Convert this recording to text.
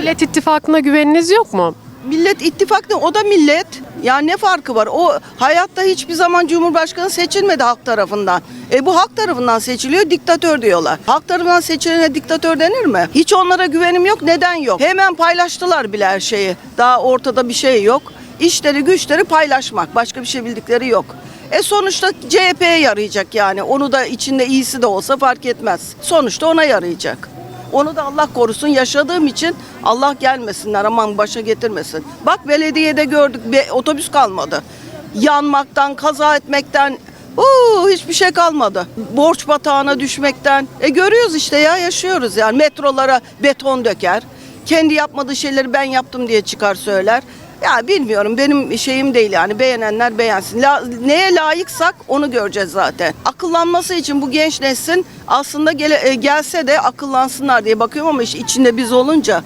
Millet İttifakı'na güveniniz yok mu? Millet ittifaklı o da millet. Ya ne farkı var? O hayatta hiçbir zaman Cumhurbaşkanı seçilmedi halk tarafından. E bu halk tarafından seçiliyor, diktatör diyorlar. Halk tarafından seçilene diktatör denir mi? Hiç onlara güvenim yok. Neden yok? Hemen paylaştılar bile her şeyi. Daha ortada bir şey yok. İşleri güçleri paylaşmak. Başka bir şey bildikleri yok. E sonuçta CHP'ye yarayacak yani. Onu da içinde iyisi de olsa fark etmez. Sonuçta ona yarayacak. Onu da Allah korusun yaşadığım için Allah gelmesinler aman başa getirmesin. Bak belediyede gördük bir otobüs kalmadı. Yanmaktan, kaza etmekten uuu, hiçbir şey kalmadı. Borç batağına düşmekten. E görüyoruz işte ya yaşıyoruz yani metrolara beton döker. Kendi yapmadığı şeyleri ben yaptım diye çıkar söyler. Ya bilmiyorum benim şeyim değil yani beğenenler beğensin. La- neye layıksak onu göreceğiz zaten. Akıllanması için bu genç neslin aslında gele- e, gelse de akıllansınlar diye bakıyorum ama iş içinde biz olunca